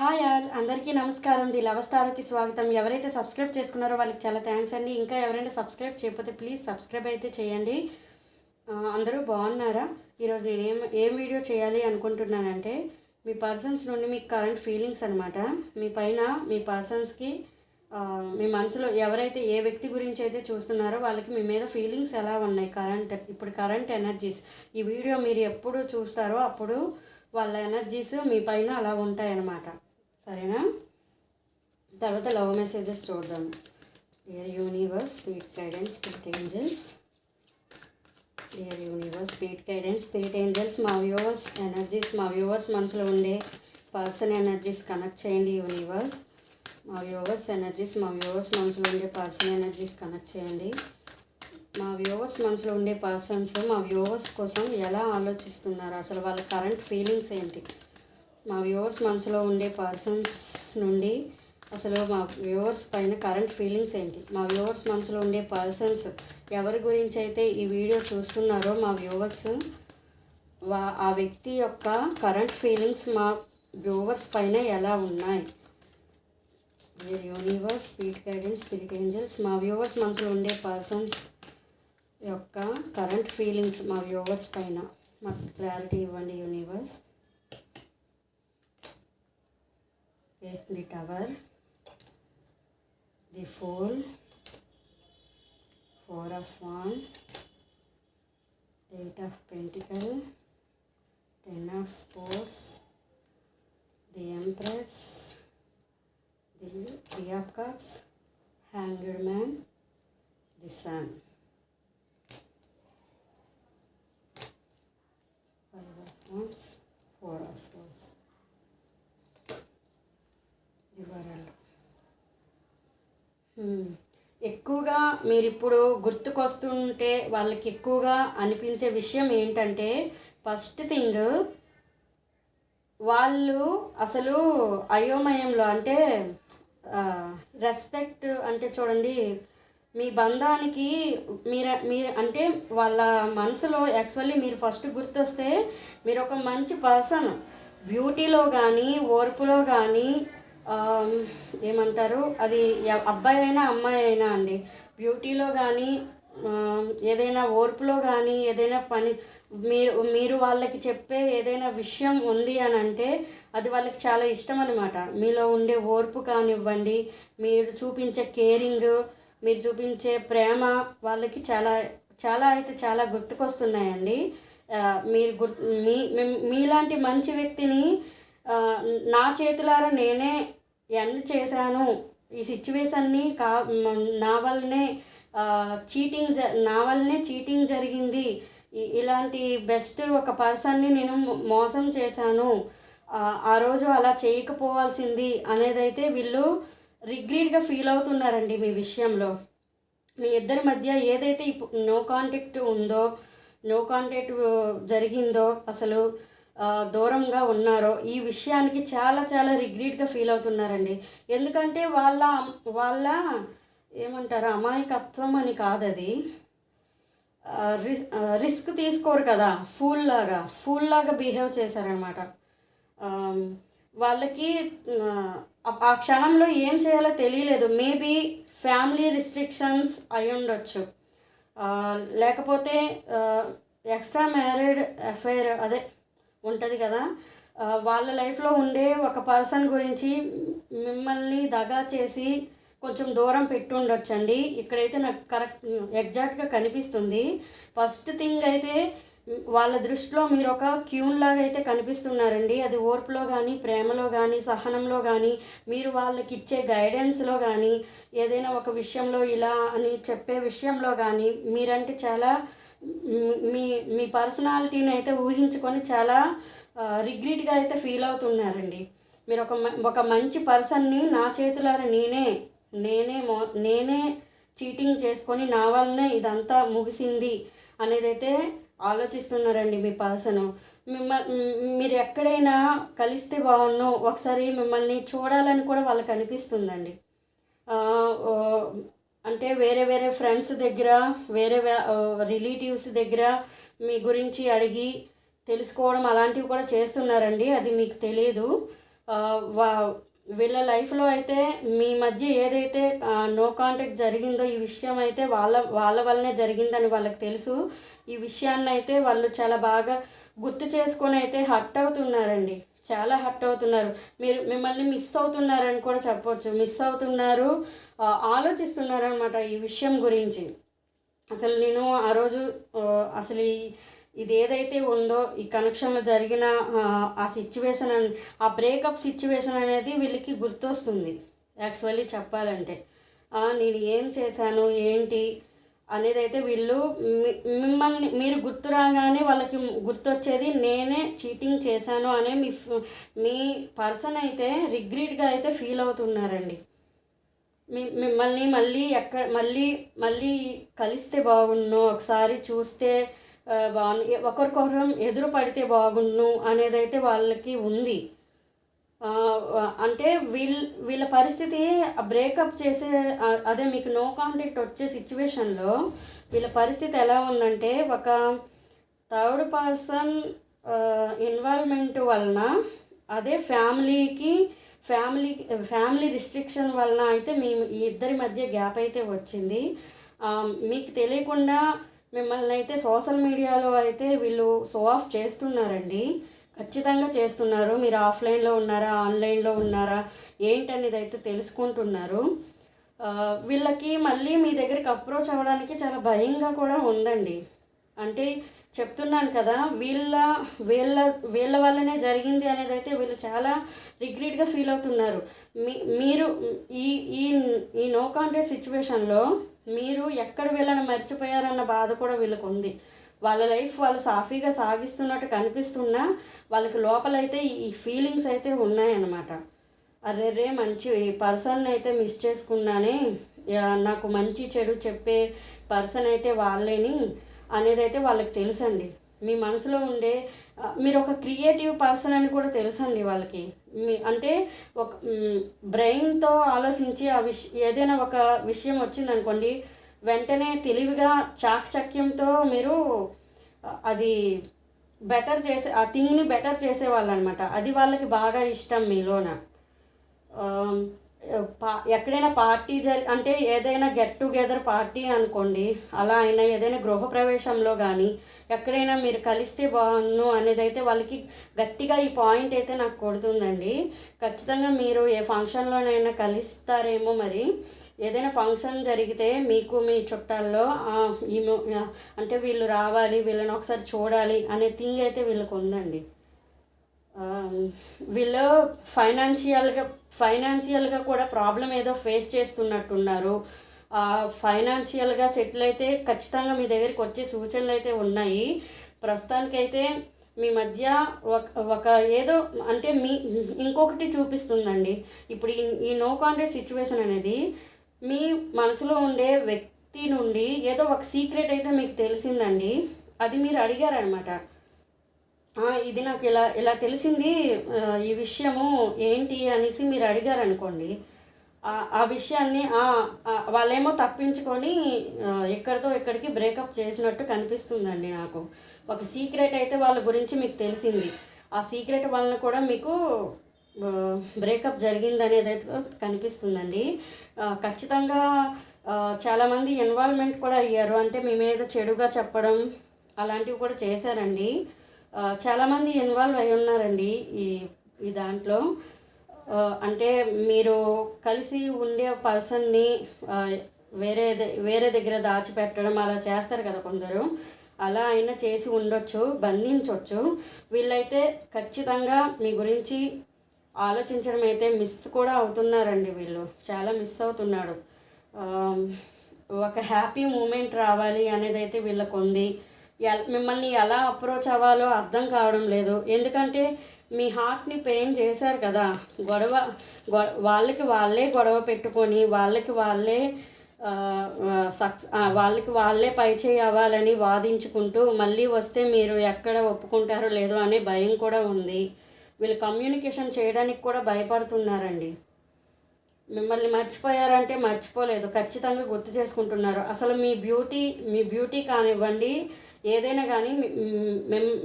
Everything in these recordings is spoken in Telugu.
హాయ్ ఆల్ అందరికీ నమస్కారం. ది లవ్ స్టార్కి స్వాగతం. ఎవరైతే సబ్స్క్రైబ్ చేసుకున్నారో వాళ్ళకి చాలా థ్యాంక్స్ అండి. ఇంకా ఎవరైనా సబ్స్క్రైబ్ చేయకపోతే ప్లీజ్ సబ్స్క్రైబ్ అయితే చేయండి. అందరూ బాగున్నారా? ఈరోజు నేను ఏం ఏం వీడియో చేయాలి అనుకుంటున్నానంటే మీ పర్సన్స్ నుండి మీకు కరెంట్ ఫీలింగ్స్ అనమాట మీ పైన మీ పర్సన్స్కి మీ మనసులో ఎవరైతే ఏ వ్యక్తి గురించి అయితే చూస్తున్నారో వాళ్ళకి మీ మీద ఫీలింగ్స్ ఎలా ఉన్నాయి? కరెంట్ ఇప్పుడు కరెంట్ ఎనర్జీస్. ఈ వీడియో మీరు ఎప్పుడు చూస్తారో అప్పుడు వాళ్ళ ఎనర్జీస్ మీ పైన అలా ఉంటాయన్నమాట. సరేనా? తర్వాత లవ్ మెసేజెస్ చూద్దాం. Dear universe speed guidance speed angels dear universe speed guidance spirit angels మా వ్యూవర్స్ ఎనర్జీస్ మా వ్యూవర్స్ మనసులో ఉండే పర్సన్ ఎనర్జీస్ కనెక్ట్ చేయండి యూనివర్స్ మా వ్యూవర్స్ ఎనర్జీస్ మా వ్యూవర్స్ మనసులో ఉండే పర్సన్ ఎనర్జీస్ కనెక్ట్ చేయండి. మా వ్యూవర్స్ మనసులో ఉండే పర్సన్స్ మా వ్యూవర్స్ కోసం ఎలా ఆలోచిస్తున్నారు? అసలు వాళ్ళ కరెంట్ ఫీలింగ్స్ ఏంటి? మా వ్యూవర్స్ మనసులో ఉండే పర్సన్స్ నుండి అసలు మా వ్యూవర్స్ పైన కరెంట్ ఫీలింగ్స్ ఏంటి? మా వ్యూవర్స్ మనసులో ఉండే పర్సన్స్ ఎవరి గురించి అయితే ఈ వీడియో చూస్తున్నారో మా వ్యూవర్స్ వా ఆ వ్యక్తి యొక్క కరెంట్ ఫీలింగ్స్ మా వ్యూవర్స్ పైన ఎలా ఉన్నాయి? మీరు universe speed guidance spirit angels మా వ్యూవర్స్ మనసులో ఉండే పర్సన్స్ యొక్క కరెంట్ ఫీలింగ్స్ మా వ్యూవర్స్ పైన. మాకు క్లారిటీ ఇవ్వండి universe okay the tower the fold four of one eight of pentacle ten of sports the empress the three of cups hanged man the sun once four of swords ఎక్కువగా మీరు ఇప్పుడు గుర్తుకొస్తుంటే వాళ్ళకి ఎక్కువగా అనిపించే విషయం ఏంటంటే ఫస్ట్ థింగ్ వాళ్ళు అసలు అయోమయంలో అంటే రెస్పెక్ట్ అంటే చూడండి మీ బంధానికి మీరు మీరు అంటే వాళ్ళ మనసులో యాక్చువల్లీ మీరు ఫస్ట్ గుర్తొస్తే మీరు ఒక మంచి పర్సన్. బ్యూటీలో కానీ ఓర్పులో కానీ ఏమంటారు? అది అబ్బాయి అయినా అమ్మాయి అయినా అండి. బ్యూటీలో కానీ ఏదైనా ఓర్పులో కానీ ఏదైనా పని మీరు మీరు వాళ్ళకి చెప్పే ఏదైనా విషయం ఉంది అని అంటే అది వాళ్ళకి చాలా ఇష్టం అనమాట మీలో ఉండే ఓర్పు కానివ్వండి మీరు చూపించే కేరింగ్ మీరు చూపించే ప్రేమ వాళ్ళకి చాలా చాలా అయితే చాలా గుర్తుకొస్తున్నాయండి. మీరు గుర్తు మీ మీ- మీలాంటి మంచి వ్యక్తిని నా చేతులారా నేనే ఎండ్ చేశాను. ఈ సిచ్యువేషన్ని కా నా వల్లనే చీటింగ్ జ నా వల్లనే చీటింగ్ జరిగింది. ఇలాంటి బెస్ట్ ఒక పర్సన్ని నేను మోసం చేశాను. ఆ, రోజు అలా చేయకపోవాల్సింది అనేదైతే వీళ్ళు రిగ్రీట్గా ఫీల్ అవుతున్నారండి మీ విషయంలో. మీ ఇద్దరి మధ్య ఏదైతే ఇప్పుడు నో కాంటాక్ట్ ఉందో నో కాంటాక్ట్ జరిగిందో అసలు దూరంగా ఉన్నారో ఈ విషయానికి చాలా చాలా రిగ్రీట్గా ఫీల్ అవుతున్నారండి. ఎందుకంటే వాళ్ళ వాళ్ళ ఏమంటారు అమాయకత్వం అని కాదు అది రి- రిస్క్ తీసుకోరు కదా ఫూల్ లాగా ఫూల్ లాగా బిహేవ్ చేశారనమాట. వాళ్ళకి ఆ, క్షణంలో ఏం చేయాలో తెలియలేదు. మేబీ ఫ్యామిలీ రిస్ట్రిక్షన్స్ అయి ఉండొచ్చు. లేకపోతే ఎక్స్ట్రా మ్యారీడ్ అఫైర్ అదే ఉంటుంది కదా. వాళ్ళ లైఫ్లో ఉండే ఒక పర్సన్ గురించి మిమ్మల్ని దగా చేసి కొంచెం దూరం పెట్టి ఉండొచ్చండి ఇక్కడైతే నాకు కరెక్ట్ ఎగ్జాక్ట్గా కనిపిస్తుంది. ఫస్ట్ థింగ్ అయితే వాళ్ళ దృష్టిలో మీరు ఒక క్యూన్ లాగా అయితే కనిపిస్తున్నారండి. అది ఓర్పులో కానీ ప్రేమలో కానీ సహనంలో కానీ మీరు వాళ్ళకి ఇచ్చే గైడెన్స్లో కానీ ఏదైనా ఒక విషయంలో ఇలా అని చెప్పే విషయంలో కానీ మీరంటే చాలా మీ- మీ పర్సనాలిటీని అయితే ఊహించుకొని చాలా రిగ్రెట్గా అయితే ఫీల్ అవుతున్నారండి. మీరు ఒక మ- ఒక మంచి పర్సన్ని నా చేతులారా నేనే నేనే మో నేనే చీటింగ్ చేసుకొని నా వల్లనే ఇదంతా ముగిసింది అనేదైతే ఆలోచిస్తున్నారండి మీ పర్సన్. మిమ్మ మీరు ఎక్కడైనా కలిస్తే బాగున్నో ఒకసారి మిమ్మల్ని చూడాలని కూడా వాళ్ళకి అనిపిస్తుందండి. అంటే వేరే వేరే ఫ్రెండ్స్ దగ్గర వేరే రిలేటివ్స్ దగ్గర మీ గురించి అడిగి తెలుసుకోవడం అలాంటివి కూడా చేస్తున్నారండి. అది మీకు తెలియదు వా వీళ్ళ లైఫ్లో అయితే మీ మధ్య ఏదైతే నో కాంటాక్ట్ జరిగిందో ఈ విషయం అయితే వాళ్ళ వాళ్ళ వల్లనే జరిగిందని వాళ్ళకి తెలుసు. ఈ విషయాన్ని అయితే వాళ్ళు చాలా బాగా గుర్తు చేసుకొని అయితే హట్ అవుతున్నారండి. చాలా హర్ట్ అవుతున్నారు. మీరు మిమ్మల్ని మిస్ అవుతున్నారని కూడా చెప్పొచ్చు. మిస్ అవుతున్నారు ఆలోచిస్తున్నారు అనమాట ఈ విషయం గురించి. అసలు నేను ఆ రోజు అసలు ఈ- ఇది ఏదైతే ఉందో ఈ కనెక్షన్లో జరిగిన ఆ, సిచ్యువేషన్ అని ఆ బ్రేకప్ సిచ్యువేషన్ అనేది వీళ్ళకి గుర్తొస్తుంది. యాక్చువల్లీ చెప్పాలంటే నేను ఏం చేశాను ఏంటి అనేది అయితే వీళ్ళు మిమ్మల్ని మీరు గుర్తు రాగానే వాళ్ళకి గుర్తొచ్చేది నేనే చీటింగ్ చేశాను అనే మీ మీ పర్సన్ అయితే రిగ్రెట్గా అయితే ఫీల్ అవుతున్నారండి. మీ మిమ్మల్ని మళ్ళీ ఎక్కడ మళ్ళీ మళ్ళీ కలిస్తే బాగుండు ఒకసారి చూస్తే బాగుండు ఒకరికొకరం ఎదురు పడితే బాగుండు అనేదైతే వాళ్ళకి ఉంది. అంటే వీళ్ళ వీళ్ళ పరిస్థితి బ్రేకప్ చేసే అదే మీకు నో కాంటాక్ట్ వచ్చే సిచ్యువేషన్లో వీళ్ళ పరిస్థితి ఎలా ఉందంటే ఒక థర్డ్ పర్సన్ ఇన్వాల్వ్మెంట్ వలన అదే ఫ్యామిలీకి ఫ్యామిలీ ఫ్యామిలీ రిస్ట్రిక్షన్ వలన అయితే మీ ఈ ఇద్దరి మధ్య గ్యాప్ అయితే వచ్చింది. మీకు తెలియకుండా మిమ్మల్ని అయితే సోషల్ మీడియాలో అయితే వీళ్ళు షో ఆఫ్ చేస్తున్నారండి. ఖచ్చితంగా చేస్తున్నారు. మీరు ఆఫ్లైన్లో ఉన్నారా? ఆన్లైన్లో ఉన్నారా? ఏంటనేది అయితే తెలుసుకుంటున్నారు. వీళ్ళకి మళ్ళీ మీ దగ్గరికి అప్రోచ్ అవ్వడానికి చాలా భయంగా కూడా ఉందండి. అంటే చెప్తున్నాను కదా వీళ్ళ వీళ్ళ వీళ్ళ వల్లనే జరిగింది అనేది అయితే వీళ్ళు చాలా రిగ్రెట్గా ఫీల్ అవుతున్నారు. మీ మీరు ఈ ఈ ఈ నో కాంటాక్ట్ సిచ్యువేషన్లో మీరు ఎక్కడ వీళ్ళని మర్చిపోయారన్న బాధ కూడా వీళ్ళకు ఉంది వాళ్ళ లైఫ్ వాళ్ళు సాఫీగా సాగిస్తున్నట్టు కనిపిస్తున్నా వాళ్ళకి లోపలైతే ఈ ఫీలింగ్స్ అయితే ఉన్నాయన్నమాట. అరే రే మంచి పర్సన్ అయితే మిస్ చేసుకున్నానే నాకు మంచి చెడు చెప్పే పర్సన్ అయితే వాళ్ళేని అనేది అయితే వాళ్ళకి తెలుసండి. మీ మనసులో ఉండే మీరు ఒక క్రియేటివ్ పర్సన్ అని కూడా తెలుసండి వాళ్ళకి. మీ అంటే ఒక బ్రెయిన్తో ఆలోచించి ఆ విష ఏదైనా ఒక విషయం వచ్చిందనుకోండి వెంటనే తెలివిగా చాకచక్యంతో మీరు అది బెటర్ చేసే ఆ థింగ్ని బెటర్ చేసేవాళ్ళు అనమాట అది వాళ్ళకి బాగా ఇష్టం మీలోన. పా ఎక్కడైనా పార్టీ జరి అంటే ఏదైనా గెట్ టుగెదర్ పార్టీ అనుకోండి అలా అయినా ఏదైనా గృహప్రవేశంలో కానీ ఎక్కడైనా మీరు కలిస్తే బాగున్ను అనేది అయితే వాళ్ళకి గట్టిగా ఈ పాయింట్ అయితే నాకు కొడుతుందండి. ఖచ్చితంగా మీరు ఏ ఫంక్షన్లోనైనా కలుస్తారేమో మరి. ఏదైనా ఫంక్షన్ జరిగితే మీకు మీ చుట్టాల్లో ఈమె అంటే వీళ్ళు రావాలి వీళ్ళని ఒకసారి చూడాలి అనే థింగ్ అయితే వీళ్ళకు ఉందండి వీళ్ళు ఫైనాన్షియల్గా ఫైనాన్షియల్గా కూడా ప్రాబ్లం ఏదో ఫేస్ చేస్తున్నట్టున్నారు. ఫైనాన్షియల్గా సెటిల్ అయితే ఖచ్చితంగా మీ దగ్గరికి వచ్చే సూచనలు అయితే ఉన్నాయి. ప్రస్తుతానికైతే మీ మధ్య ఒక ఒక ఏదో అంటే మీ ఇంకొకటి చూపిస్తుందండి. ఇప్పుడు ఈ ఈ నో కాంటాక్ట్ సిచ్యువేషన్ అనేది మీ మనసులో ఉండే వ్యక్తి నుండి ఏదో ఒక సీక్రెట్ అయితే మీకు తెలిసిందండి. అది మీరు అడిగారనమాట. ఇది నాకు ఇలా ఇలా తెలిసింది ఈ విషయము ఏంటి అనేసి మీరు అడిగారు అనుకోండి ఆ- విషయాన్ని వాళ్ళేమో తప్పించుకొని ఎక్కడితో ఎక్కడికి బ్రేకప్ చేసినట్టు కనిపిస్తుందండి నాకు. ఒక సీక్రెట్ అయితే వాళ్ళ గురించి మీకు తెలిసింది. ఆ సీక్రెట్ వలన కూడా మీకు బ్రేకప్ జరిగింది అనేది అయితే కనిపిస్తుందండి. ఖచ్చితంగా చాలామంది ఇన్వాల్వ్మెంట్ కూడా అయ్యారు. అంటే మీ మీద చెడుగా చెప్పడం అలాంటివి కూడా చేశారండి. చాలామంది ఇన్వాల్వ్ అయి ఉన్నారండి ఈ ఈ దాంట్లో. అంటే మీరు కలిసి ఉండే పర్సన్ని వేరే ద- వేరే దగ్గర దాచిపెట్టడం అలా చేస్తారు కదా కొందరు. అలా అయినా చేసి ఉండొచ్చు బంధించవచ్చు వీళ్ళైతే ఖచ్చితంగా మీ గురించి ఆలోచించడం అయితే మిస్ కూడా అవుతున్నారండి వీళ్ళు. చాలా మిస్ అవుతున్నాడు. ఒక హ్యాపీ మూమెంట్ రావాలి అనేది అయితే వీళ్ళకు ఉంది మిమ్మల్ని ఎలా అప్రోచ్ అవ్వాలో అర్థం కావడం లేదు. ఎందుకంటే మీ హార్ట్ని పెయిన్ చేశారు కదా. గొడవ గొ వాళ్ళకి వాళ్ళే గొడవ పెట్టుకొని వాళ్ళకి వాళ్ళే సక్స్ వాళ్ళకి వాళ్ళే పై చేయి అవ్వాలని వాదించుకుంటూ మళ్ళీ వస్తే మీరు ఎక్కడ ఒప్పుకుంటారో లేదో అనే భయం కూడా ఉంది. వీళ్ళు కమ్యూనికేషన్ చేయడానికి కూడా భయపడుతున్నారండి. మిమ్మల్ని మర్చిపోయారంటే మర్చిపోలేదు. ఖచ్చితంగా గుర్తు చేసుకుంటున్నారు. అసలు మీ బ్యూటీ మీ బ్యూటీ కానివ్వండి ఏదైనా కానీ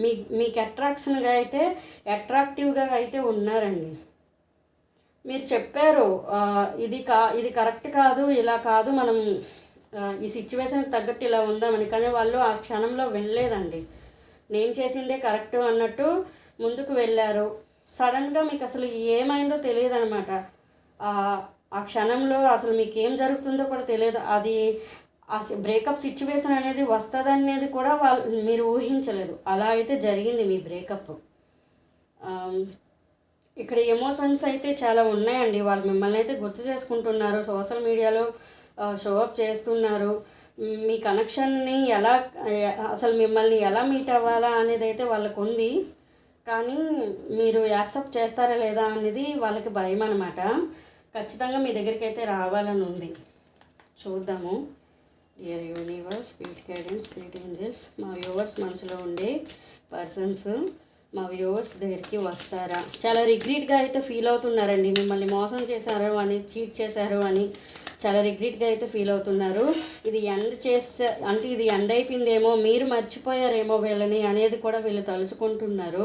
మీ- మీకు అట్రాక్షన్గా అయితే అట్రాక్టివ్గా అయితే ఉన్నారండి. మీరు చెప్పారు ఇది కా ఇది కరెక్ట్ కాదు ఇలా కాదు మనం ఈ సిచ్యువేషన్కి తగ్గట్టు ఇలా ఉందామని. కానీ వాళ్ళు ఆ క్షణంలో వినలేదండి. నేను చేసిందే కరెక్ట్ అన్నట్టు ముందుకు వెళ్ళారు. సడన్గా మీకు అసలు ఏమైందో తెలియదు అనమాట ఆ క్షణంలో అసలు మీకు ఏం జరుగుతుందో కూడా తెలియదు. అది ఆ బ్రేకప్ సిచ్యువేషన్ అనేది వస్తుంది అనేది కూడా వాళ్ళు మీరు ఊహించలేదు. అలా అయితే జరిగింది మీ బ్రేకప్ ఇక్కడ ఎమోషన్స్ అయితే చాలా ఉన్నాయండి. వాళ్ళు మిమ్మల్ని అయితే గుర్తు చేసుకుంటున్నారు. సోషల్ మీడియాలో షో అప్ చేస్తున్నారు. మీ కనెక్షన్ని ఎలా అసలు మిమ్మల్ని ఎలా మీట్ అవ్వాలా అనేది అయితే వాళ్ళకు ఉంది. కానీ మీరు యాక్సెప్ట్ చేస్తారా లేదా అనేది వాళ్ళకి భయం అనమాట ఖచ్చితంగా మీ దగ్గరికి అయితే రావాలని ఉంది. చూద్దాము. Dear universe sweet guidance speed angels మా వ్యూవర్స్ మనసులో ఉండే పర్సన్స్ మా వ్యూవర్స్ దగ్గరికి వస్తారా చాలా రిగ్రెట్గా అయితే ఫీల్ అవుతున్నారండి మిమ్మల్ని మోసం చేశారు అని చీట్ చేశారు అని చాలా రిగ్రెట్గా అయితే ఫీల్ అవుతున్నారు ఇది ఎండ్ చేస్తే అంటే ఇది ఎండ్ అయిపోయిందేమో మీరు మర్చిపోయారేమో వీళ్ళని అనేది కూడా వీళ్ళు తలుచుకుంటున్నారు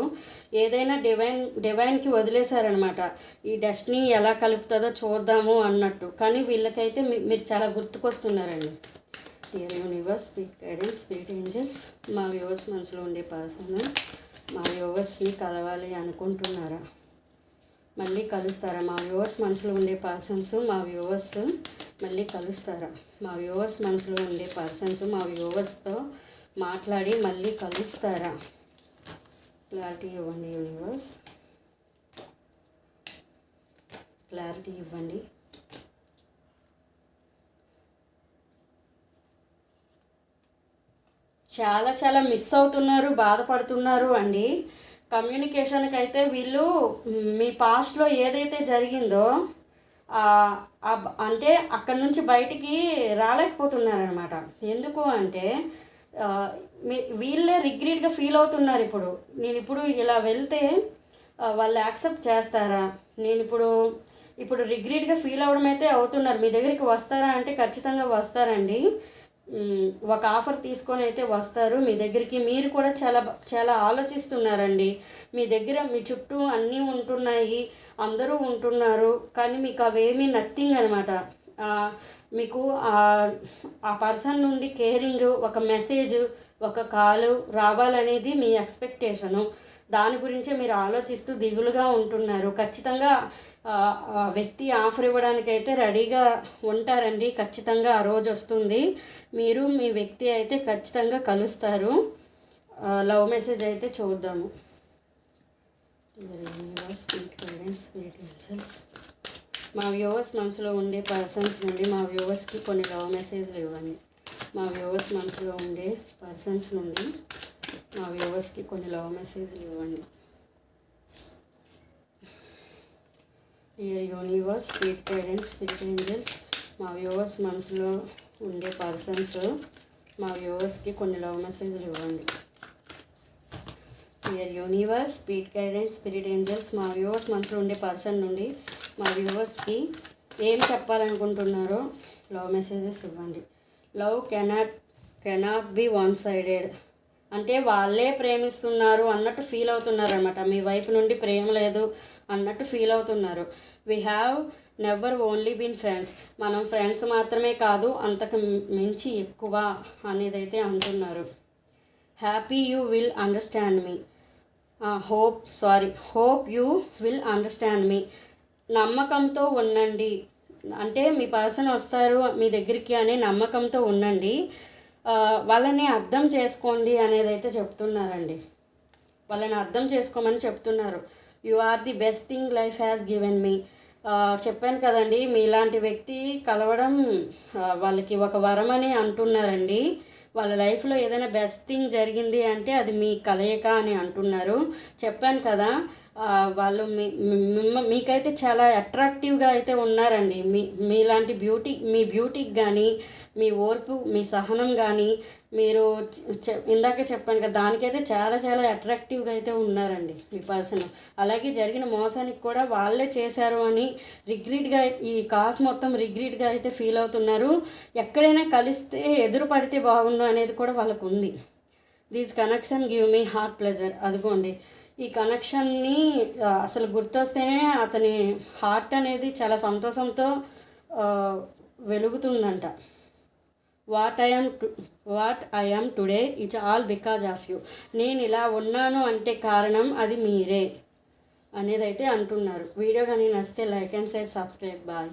ఏదైనా డివైన్ డివైన్కి వదిలేశారనమాట ఈ డస్ట్ని ఎలా కలుపుతుందో చూద్దాము అన్నట్టు కానీ వీళ్ళకైతే మీ- మీరు చాలా గుర్తుకొస్తున్నారండి dear universe speak guidance speak angels మా వ్యూవర్స్ మనసులో ఉండే పర్సన్ మా వ్యూవర్స్ని కలవాలి అనుకుంటున్నారా? మళ్ళీ కలుస్తారా? మా వ్యూవర్స్ మనసులో ఉండే పర్సన్స్ మా వ్యూవర్స్ మళ్ళీ కలుస్తారా? మా వ్యూవర్స్ మనసులో ఉండే పర్సన్స్ మా వ్యూవర్స్తో మాట్లాడి మళ్ళీ కలుస్తారా? క్లారిటీ ఇవ్వండి యూనివర్స్ క్లారిటీ ఇవ్వండి. చాలా చాలా మిస్ అవుతున్నారు బాధపడుతున్నారు అండి. కమ్యూనికేషన్కి అయితే వీళ్ళు మీ పాస్ట్లో ఏదైతే జరిగిందో అంటే అక్కడ నుంచి బయటికి రాలేకపోతున్నారనమాట ఎందుకు అంటే మీ వీళ్ళే రిగ్రెట్గా ఫీల్ అవుతున్నారు ఇప్పుడు. నేను ఇప్పుడు ఇలా వెళ్తే వాళ్ళు యాక్సెప్ట్ చేస్తారా? నేను ఇప్పుడు ఇప్పుడు రిగ్రెట్గా ఫీల్ అవ్వడం అయితే అవుతున్నారు. మీ దగ్గరికి వస్తారా అంటే ఖచ్చితంగా వస్తారండి. ఒక ఆఫర్ తీసుకొని అయితే వస్తారు. మీ దగ్గరికి మీరు కూడా చాలా చాలా ఆలోచిస్తున్నారండి. మీ దగ్గర మీ చుట్టూ అన్నీ ఉంటున్నాయి అందరూ ఉంటున్నారు కానీ మీకు అవేమీ నథింగ్ అనమాట మీకు ఆ- పర్సన్ నుండి కేరింగ్ ఒక మెసేజ్ ఒక కాలు రావాలనేది మీ ఎక్స్పెక్టేషను. దాని గురించే మీరు ఆలోచిస్తూ దిగులుగా ఉంటున్నారు. ఖచ్చితంగా వ్యక్తి ఆఫర్ ఇవ్వడానికి అయితే రెడీగా ఉంటారండి. ఖచ్చితంగా ఆ రోజు వస్తుంది. మీరు మీ వ్యక్తి అయితే ఖచ్చితంగా కలుస్తారు. లవ్ మెసేజ్ అయితే చూద్దాము. మా వ్యూవర్స్ మనసులో ఉండే పర్సన్స్ నుండి మా వ్యూవర్స్కి కొన్ని లవ్ మెసేజ్లు ఇవ్వండి. మా వ్యూవర్స్ మనసులో ఉండే పర్సన్స్ నుండి మా వ్యూవర్స్కి కొన్ని లవ్ మెసేజ్లు ఇవ్వండి. Dear universe speed parents speed angels మా వ్యూవర్స్ మనసులో ఉండే పర్సన్స్ మా వ్యూవర్స్కి కొన్ని లవ్ మెసేజ్లు ఇవ్వండి. Dear universe speed guidance spirit angels మా వ్యూవర్స్ మనసులో ఉండే పర్సన్ నుండి మా వ్యూవర్స్కి ఏం చెప్పాలనుకుంటున్నారో లవ్ మెసేజెస్ ఇవ్వండి. Love cannot cannot be one sided అంటే వాళ్ళే ప్రేమిస్తున్నారు అన్నట్టు ఫీల్ అవుతున్నారు అనమాట మీ వైపు నుండి ప్రేమ లేదు. అన్నట్టు ఫీల్ అవుతున్నారు. We have never only been friends మనం ఫ్రెండ్స్ మాత్రమే కాదు అంతకు మించి ఎక్కువ అనేది అయితే అంటున్నారు happy you will understand me hope sorry hope you will understand మీ నమ్మకంతో ఉండండి. అంటే మీ పర్సన్ వస్తారు మీ దగ్గరికి అనే నమ్మకంతో ఉండండి. వాళ్ళని అర్థం చేసుకోండి అనేది అయితే చెప్తున్నారండి. వాళ్ళని అర్థం చేసుకోమని చెప్తున్నారు. You are the best thing life has given me. చెప్పాను కదండి మీలాంటి వ్యక్తి కలవడం వాళ్ళకి ఒక వరం అని అంటున్నారండి. వాళ్ళ లైఫ్లో ఏదైనా బెస్ట్ థింగ్ జరిగింది అంటే అది మీ కలయిక అని అంటున్నారు. చెప్పాను కదా వాళ్ళు మీ మీకైతే చాలా అట్రాక్టివ్గా అయితే ఉన్నారండి. మీ మీలాంటి బ్యూటీ మీ బ్యూటీకి కానీ మీ ఓర్పు మీ సహనం కానీ మీరు ఇందాకే చెప్పాను కదా దానికైతే చాలా చాలా అట్రాక్టివ్గా అయితే ఉన్నారండి మీ పర్సన్ అలాగే జరిగిన మోసానికి కూడా వాళ్ళే చేశారు అని రిగ్రెట్గా ఈ కాస్ మొత్తం రిగ్రెట్గా అయితే ఫీల్ అవుతున్నారు. ఎక్కడైనా కలిస్తే ఎదురు పడితే బాగుండు అనేది కూడా వాళ్ళకు ఉంది. These connection give me heart pleasure అదిగోండి. ఈ కనెక్షన్ని అసలు గుర్తొస్తేనే అతని హార్ట్ అనేది చాలా సంతోషంతో వెలుగుతుందంట. What I'm what I'm today it's all because of you నేను ఇలా ఉన్నాను అంటే కారణం అది మీరే అనేది అయితే అంటున్నారు. వీడియో కానీ నచ్చితే like and share subscribe. Bye